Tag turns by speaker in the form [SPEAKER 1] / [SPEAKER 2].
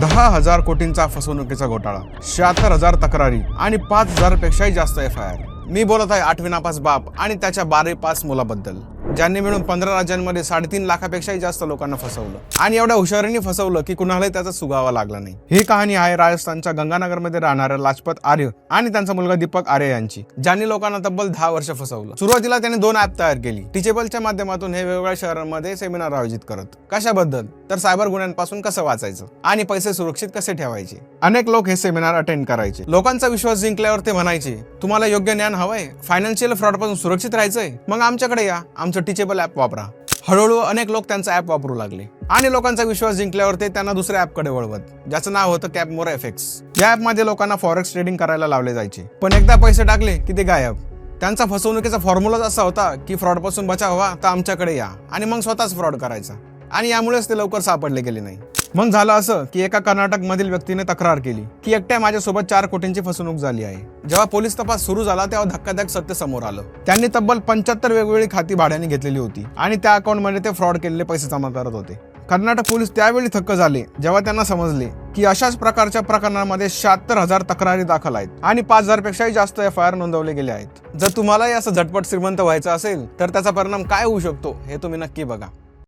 [SPEAKER 1] दहा हजार कोटींचा फसवणुकीचा घोटाळा शहात्तर हजार तक्रारी आणि पाच हजार पेक्षाही जास्त एफ आय आर मी बोलत आहे आठवी नापास बाप आणि त्याच्या बारावी पास मुलाबद्दल. ज्यांनी मिळून पंधरा राज्यांमध्ये साडेतीन लाखापेक्षाही जास्त लोकांना फसवलं. आणि एवढ्या हुशारीने फसवलं की कुणालाही त्याचा सुगावा लागला नाही. ही कहाणी आहे राजस्थानच्या गंगानगरमध्ये राहणाऱ्या लाजपत आर्य आणि त्यांचा मुलगा दीपक आर्य यांची ज्यांनी लोकांना तब्बल दहा वर्ष फसवलं. सुरुवातीला त्यांनी दोन ऍप तयार केली. टीचेबलच्या माध्यमातून हे वेगवेगळ्या शहरांमध्ये सेमिनार आयोजित करत. कशाबद्दल? तर सायबर गुन्ह्यांपासून कसं वाचायचं? आणि पैसे सुरक्षित कसे ठेवायचे? अनेक लोक हे सेमिनार अटेंड करायचे. लोकांचा विश्वास जिंकल्यावर ते म्हणायचे तुम्हाला योग्य ज्ञान हवंय? फायनान्शियल फ्रॉडपासून सुरक्षित राहायचंय? मग आमच्याकडे या. आमचं टीचेबल ॲप वापरा. हळूहळू अनेक लोक त्यांचा ॲप वापरू लागले. आणि लोकांचा विश्वास जिंकल्यावर ते त्यांना दुसऱ्या ॲपकडे वळवत. ज्याचं नाव होतं कॅप मोर एफेक्स या ॲपमध्ये लोकांना फॉरेक्स ट्रेडिंग करायला लावले जायचे. पण एकदा पैसे टाकले की ते गायब. त्यांचा फसवणुकीचा फॉर्म्युलाच असा होता की फ्रॉडपासून बचाव व्हा तर आमच्याकडे या. आणि मग स्वतःच फ्रॉड करायचा. आणि यामुळेच ते लवकर सापडले गेले नाही. मग झालं असं की एका कर्नाटक मधील व्यक्तीने तक्रार केली की एकट्या माझ्यासोबत चार कोटींची फसवणूक झाली आहे. जेव्हा पोलीस तपास सुरू झाला तेव्हा धक्कादायक सत्य समोर आलं. त्यांनी तब्बल पंच्याहत्तर वेगवेगळी खाती भाड्याने घेतलेली होती आणि त्या अकाउंटमध्ये ते फ्रॉड केलेले पैसे जमा करत होते. कर्नाटक पोलीस त्यावेळी थक्क झाले जेव्हा त्यांना समजले की अशाच प्रकारच्या प्रकरणामध्ये शहात्तर हजार तक्रारी दाखल आहेत आणि पाच हजार पेक्षाही जास्त एफ आय आर नोंदवले गेले आहेत. जर तुम्हालाही असं झटपट श्रीमंत व्हायचं असेल तर त्याचा परिणाम काय होऊ शकतो हे तुम्ही नक्की बघा.